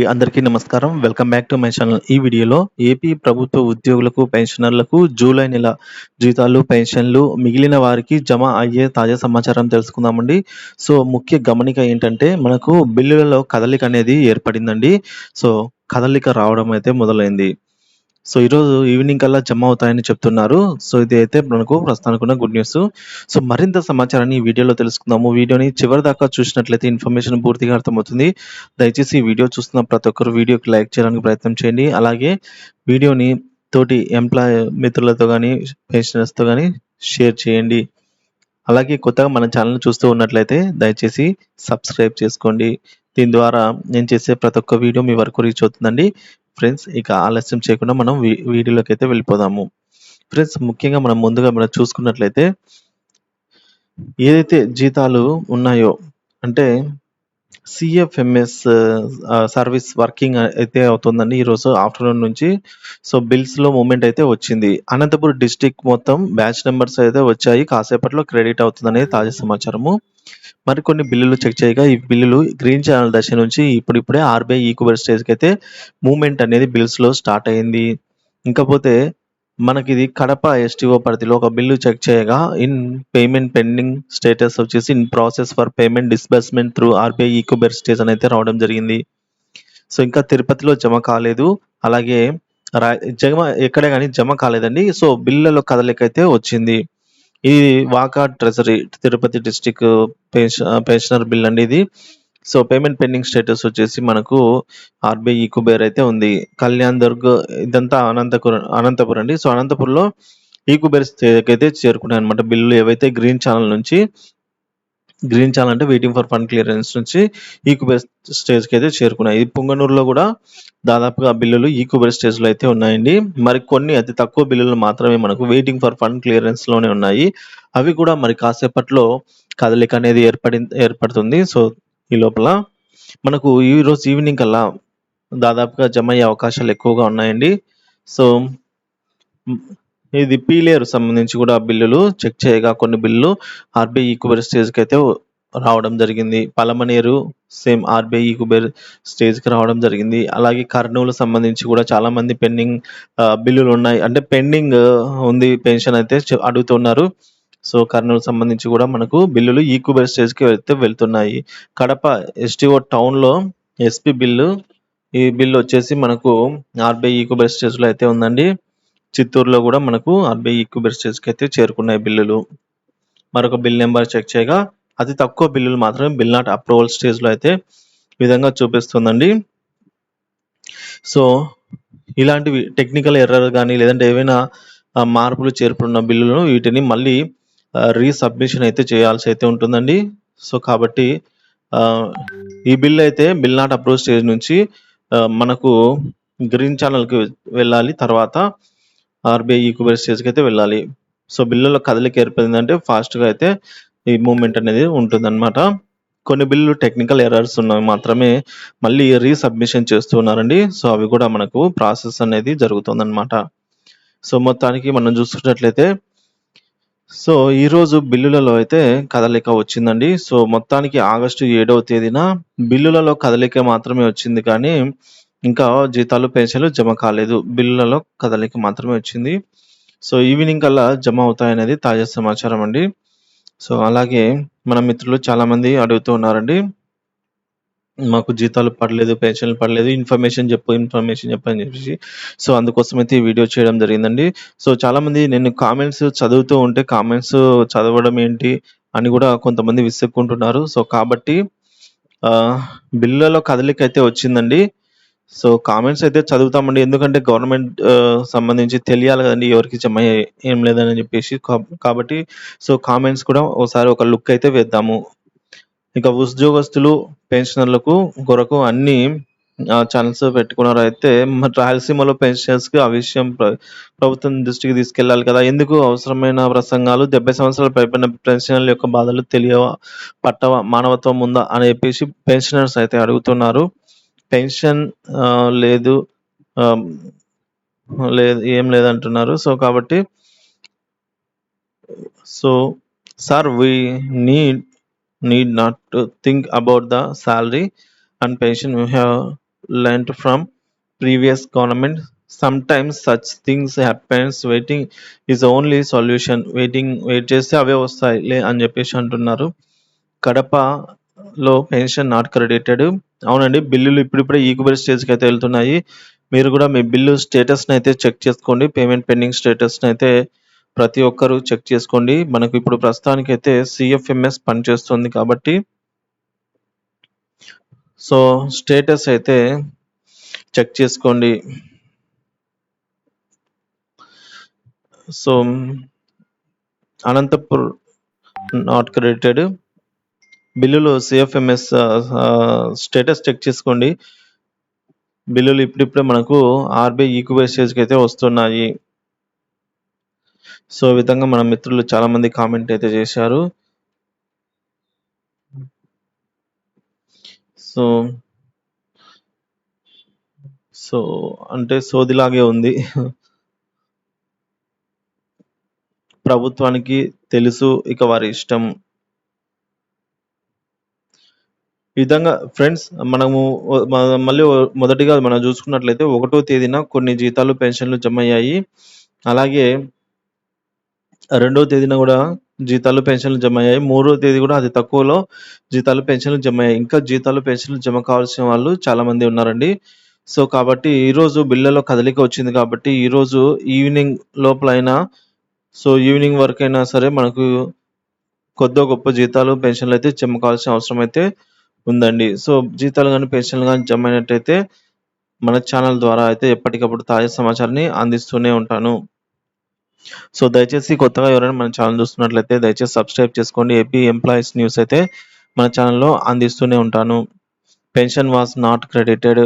అందరికీ నమస్కారం. Welcome back to my channel. ఈ వీడియోలో ఏపీ ప్రభుత్వ ఉద్యోగులకు పెన్షనర్లకు జూలై నెల జీతాలు పెన్షన్లు మిగిలిన వారికి జమ అయ్యే తాజా సమాచారం తెలుసుకుందామండి. సో ముఖ్య గమనిక ఏంటంటే మనకు బిల్లులలో కదలిక అనేది ఏర్పడిందండి. సో కదలిక రావడం అయితే మొదలైంది. సో ఈరోజు ఈవినింగ్ కల్లా జమ అవుతాయని చెప్తున్నారు. సో ఇది అయితే మనకు ప్రస్తుతానికి ఉన్న గుడ్ న్యూస్ సో మరింత సమాచారాన్ని ఈ వీడియోలో తెలుసుకుందాము. వీడియోని చివరి దాకా చూసినట్లయితే ఇన్ఫర్మేషన్ పూర్తిగా అర్థమవుతుంది. దయచేసి ఈ వీడియో చూస్తున్న ప్రతి ఒక్కరు వీడియోకి లైక్ చేయడానికి ప్రయత్నం చేయండి. అలాగే వీడియోని తోటి ఎంప్లాయ్ మిత్రులతో కానీ పెన్షనర్స్తో కానీ షేర్ చేయండి. అలాగే కొత్తగా మన ఛానల్ చూస్తూ ఉన్నట్లయితే దయచేసి సబ్స్క్రైబ్ చేసుకోండి. దీని ద్వారా నేను చేసే ప్రతి ఒక్క వీడియో మీ వరకు రీచ్ అవుతుందండి. ఫ్రెండ్స్ ఇక ఆలస్యం చేయకుండా మనం వీడియోలోకి అయితే వెళ్ళిపోదాము. ఫ్రెండ్స్ ముఖ్యంగా మనం ముందుగా మనం చూసుకున్నట్లయితే ఏదైతే జీతాలు ఉన్నాయో అంటే సిఎఫ్ఎంఎస్ సర్వీస్ వర్కింగ్ అయితే అవుతుందండి ఈరోజు ఆఫ్టర్నూన్ నుంచి. సో బిల్స్లో మూమెంట్ అయితే వచ్చింది. అనంతపురం డిస్టిక్ మొత్తం బ్యాచ్ నెంబర్స్ అయితే వచ్చాయి. కాసేపట్లో క్రెడిట్ అవుతుందనేది తాజా సమాచారము. మరికొన్ని బిల్లులు చెక్ చేయగా ఈ బిల్లులు గ్రీన్ ఛానల్ దశ నుంచి ఇప్పుడిప్పుడే ఆర్బీఐ ఈక్వల్ స్టేజ్కి అయితే మూమెంట్ అనేది బిల్స్లో స్టార్ట్ అయింది. ఇంకపోతే మనకి ఇది కడప ఎస్టీఓ పరిధిలో ఒక బిల్లు చెక్ చేయగా ఇన్ పేమెంట్ పెండింగ్ స్టేటస్ వచ్చేసి in process for payment disbursement through RBI e-Kuber stage అని అయితే రావడం జరిగింది. సో ఇంకా తిరుపతిలో జమ కాలేదు. అలాగే రా జమ ఎక్కడే కానీ జమ కాలేదండి. సో బిల్లులో కదలిక అయితే వచ్చింది. ఇది Vaka treasury Tirupati district pensioner bill అండి ఇది. సో పేమెంట్ పెండింగ్ స్టేటస్ వచ్చేసి మనకు ఆర్బీఐ ఈకుబేర్ అయితే ఉంది. కళ్యాణ్ దుర్గ్ ఇదంతా అనంతపురం అనంతపురం అండి. సో అనంతపురంలో ఈకుబేర్ అయితే చేరుకున్నాయి అనమాట బిల్లులు ఏవైతే గ్రీన్ ఛానల్ నుంచి. గ్రీన్ ఛానల్ అంటే వెయిటింగ్ ఫర్ ఫండ్ క్లియరెన్స్ నుంచి ఈకుబేర్ స్టేజ్కి అయితే చేరుకున్నాయి. ఈ పుంగనూరులో కూడా దాదాపుగా బిల్లులు ఈకుబేర్ స్టేజ్లో అయితే ఉన్నాయండి. మరి కొన్ని అతి తక్కువ బిల్లులు మాత్రమే మనకు వెయిటింగ్ ఫర్ ఫండ్ క్లియరెన్స్లోనే ఉన్నాయి. అవి కూడా మరి కాసేపట్లో కదలిక అనేది ఏర్పడి ఏర్పడుతుంది. సో ఈ లోపల మనకు ఈ రోజు ఈవినింగ్ కల్లా దాదాపుగా జమ అయ్యే అవకాశాలు ఎక్కువగా ఉన్నాయండి. సో ఇది పీలేరు సంబంధించి కూడా బిల్లులు చెక్ చేయగా కొన్ని బిల్లులు ఆర్బీఐ ఈక్వబెర్ స్టేజ్కి అయితే రావడం జరిగింది. పలమనేరు సేమ్ ఆర్బీఐ కుబేర్ స్టేజ్కి రావడం జరిగింది. అలాగే కర్నూలు సంబంధించి కూడా చాలా మంది పెండింగ్ బిల్లులు ఉన్నాయి. అంటే పెండింగ్ ఉంది పెన్షన్ అయితే అడుగుతున్నారు. సో కర్నూలు సంబంధించి కూడా మనకు బిల్లులు ఈక్వబెర్ స్టేజ్కి అయితే వెళ్తున్నాయి. కడప ఎస్టీఓ టౌన్లో ఎస్పీ బిల్లు ఈ బిల్లు వచ్చేసి మనకు ఆర్బీఐ ఈక్వబెర్ స్టేజ్లో అయితే ఉందండి. చిత్తూరులో కూడా మనకు ఆర్బీఐ ఈక్వబెర్ స్టేజ్కి అయితే చేరుకున్నాయి బిల్లులు. మరొక బిల్ నెంబర్ చెక్ చేయగా అతి తక్కువ బిల్లులు మాత్రమే బిల్ నాట్ అప్రూవల్ స్టేజ్లో అయితే ఈ విధంగా చూపిస్తుందండి. సో ఇలాంటివి టెక్నికల్ ఎర్రర్ కానీ లేదంటే ఏవైనా మార్పులు చేర్పున్న బిల్లులను వీటిని మళ్ళీ రీసబ్మిషన్ అయితే చేయాల్సి అయితే ఉంటుందండి. సో కాబట్టి ఈ బిల్ అయితే బిల్ నాట్ అప్రూవ్ స్టేజ్ నుంచి మనకు గ్రీన్ ఛానల్కి వెళ్ళాలి. తర్వాత ఆర్బీఐ ఈక్వబర్ స్టేజ్కి అయితే వెళ్ళాలి. సో బిల్లులో కదలిక ఏర్పడిందంటే ఫాస్ట్గా అయితే ఈ మూమెంట్ అనేది ఉంటుందన్నమాట. కొన్ని బిల్లులు టెక్నికల్ ఎర్రర్స్ ఉన్నవి మాత్రమే మళ్ళీ రీసబ్మిషన్ చేస్తున్నారండి సో అవి కూడా మనకు ప్రాసెస్ అనేది జరుగుతుందన్నమాట. సో మొత్తానికి మనం చూసుకున్నట్లయితే సో ఈరోజు బిల్లులలో అయితే కదలిక వచ్చిందండి. సో మొత్తానికి ఆగస్టు ఏడవ తేదీన బిల్లులలో కదలిక మాత్రమే వచ్చింది కానీ ఇంకా జీతాలు పెన్షన్లు జమ కాలేదు. బిల్లులలో కదలిక మాత్రమే వచ్చింది. సో ఈవినింగ్ కల్లా జమ అవుతాయనేది తాజా సమాచారం అండి. సో అలాగే మన మిత్రులు చాలామంది అడుగుతూ ఉన్నారండి. మాకు జీతాలు పడలేదు పెన్షన్లు పడలేదు ఇన్ఫర్మేషన్ చెప్పు ఇన్ఫర్మేషన్ చెప్పు అని చెప్పేసి. సో అందుకోసం అయితే ఈ వీడియో చేయడం జరిగిందండి. సో చాలామంది నేను కామెంట్స్ చదువుతూ ఉంటే కామెంట్స్ చదవడం ఏంటి అని కూడా కొంతమంది విసుక్కుంటున్నారు. సో కాబట్టి బిల్లులలో కదలిక అయితే వచ్చిందండి. సో కామెంట్స్ అయితే చదువుతామండి. ఎందుకంటే గవర్నమెంట్ సంబంధించి తెలియాలి కదండి ఎవరికి జమ ఏం లేదని చెప్పేసి. కాబట్టి సో కామెంట్స్ కూడా ఒకసారి ఒక లుక్ అయితే వేద్దాము. ఇక ఉద్యోగస్తులు పెన్షనర్లకు కొరకు అన్ని ఛానల్స్ పెట్టుకున్నారు అయితే రాయలసీమలో పెన్షనర్స్కి ఆ విషయం ప్రభుత్వం దృష్టికి తీసుకెళ్ళాలి కదా. ఎందుకు అవసరమైన ప్రసంగాలు డెబ్బై సంవత్సరాలు పైబడిన పెన్షనర్ల యొక్క బాధలు తెలియవా పట్టవ మానవత్వం ఉందా అని చెప్పేసి పెన్షనర్స్ అయితే అడుగుతున్నారు. పెన్షన్ లేదు లేదు ఏం లేదంటున్నారు. సో కాబట్టి so sir we need need not to think about the salary and pension you have learn from previous government sometimes such things happens waiting is only solution waiting wait చేస్తే అవే వస్తాయి లే అని చెప్పేసి అంటున్నారు. కడప లో పెన్షన్ నాట్ క్రెడిటెడ్ అవునండి బిల్లులు ఇప్పుడిప్పుడే ఈక్వల్ స్టేజ్కి అయితే వెళ్తున్నాయి. మీరు కూడా మీ బిల్లు స్టేటస్ని అయితే చెక్ చేసుకోండి. పేమెంట్ పెండింగ్ స్టేటస్ని అయితే ప్రతి ఒక్కరూ చెక్ చేసుకోండి. మనకు ఇప్పుడు ప్రస్తుతానికి అయితే సిఎఫ్ఎంఎస్ పనిచేస్తుంది కాబట్టి. సో స్టేటస్ అయితే చెక్ చేసుకోండి. సో అనంతపూర్ నాట్ క్రెడిటెడ్ బిల్లులు సిఎఫ్ఎంఎస్ స్టేటస్ చెక్ చేసుకోండి. బిల్లులు ఇప్పుడిప్పుడే మనకు ఆర్బీఐ ఈక్వే స్టేజ్కి అయితే వస్తున్నాయి. సో ఈ విధంగా మన మిత్రులు చాలా మంది కామెంట్ అయితే చేశారు. సో సో అంటే సోదిలాగే ఉంది. ప్రభుత్వానికి తెలుసు ఇక వారి ఇష్టం. ఈ విధంగా ఫ్రెండ్స్ మనము మళ్ళీ మొదటిగా మనం చూసుకున్నట్లయితే ఒకటో తేదీన కొన్ని జీతాలు పెన్షన్లు జమ అయ్యాయి అలాగే రెండో తేదీన కూడా జీతాలు పెన్షన్లు జమ అయ్యాయి మూడో తేదీ కూడా అది తక్కువలో జీతాలు పెన్షన్లు జమ అయ్యాయి ఇంకా జీతాలు పెన్షన్లు జమ కావాల్సిన వాళ్ళు చాలా మంది ఉన్నారండి. సో కాబట్టి ఈ రోజు కదలిక వచ్చింది కాబట్టి ఈ రోజు ఈవినింగ్ లోపలైనా సో ఈవినింగ్ వరకు అయినా సరే మనకు కొద్దో గొప్ప జీతాలు పెన్షన్లు అయితే జమ కావాల్సిన అవసరం అయితే ఉందండి. సో జీతాలు కానీ పెన్షన్లు కానీ జమ అయినట్టయితే మన ఛానల్ ద్వారా అయితే ఎప్పటికప్పుడు తాజా సమాచారాన్ని అందిస్తూనే ఉంటాను. సో దయచేసి కొత్తగా ఎవరైనా మన ఛానల్ చూస్తున్నట్లయితే దయచేసి సబ్స్క్రైబ్ చేసుకోండి. ఏపీ ఎంప్లాయీస్ న్యూస్ అయితే మన ఛానల్లో అందిస్తూనే ఉంటాను. Pension was not credited.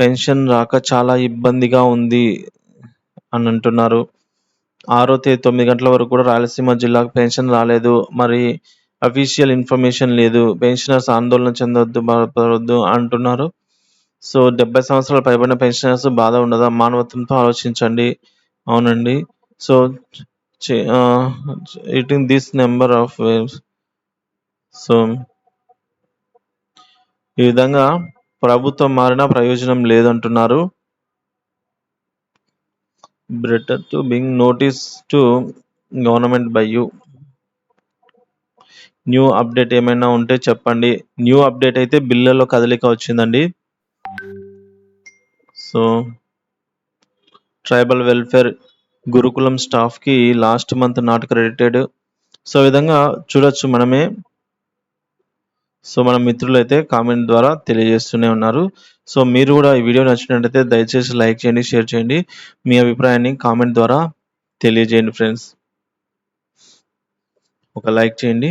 Pension రాక చాలా ఇబ్బందిగా ఉంది అని అంటున్నారు ఆరో తేదీ తొమ్మిది గంటల వరకు కూడా రాయలసీమ జిల్లాకు పెన్షన్ రాలేదు. మరి అఫీషియల్ ఇన్ఫర్మేషన్ లేదు. పెన్షనర్స్ ఆందోళన చెందొద్దు బాధపడవద్దు అంటున్నారు. సో డెబ్బై సంవత్సరాలు పైబడిన పెన్షనర్స్ బాధ ఉండదా? మానవత్వంతో ఆలోచించండి. అవునండి. So eating this number of waves so ఈ విధంగా ప్రభుత్వం మారినా ప్రయోజనం లేదంటున్నారు. Better to bring notice to government by you new update ఏమైనా ఉంటే చెప్పండి. న్యూ అప్డేట్ అయితే బిల్లులో కదలిక వచ్చిందండి. సో ట్రైబల్ వెల్ఫేర్ గురుకులం స్టాఫ్కి last month not credited. So ఈ విధంగా చూడొచ్చు మనమే. సో మన మిత్రులు అయితే కామెంట్ ద్వారా తెలియజేస్తూనే ఉన్నారు. సో మీరు కూడా ఈ వీడియో నచ్చినట్లయితే దయచేసి లైక్ చేయండి షేర్ చేయండి. మీ అభిప్రాయాన్ని కామెంట్ ద్వారా తెలియజేయండి ఫ్రెండ్స్. ఒక లైక్ చేయండి.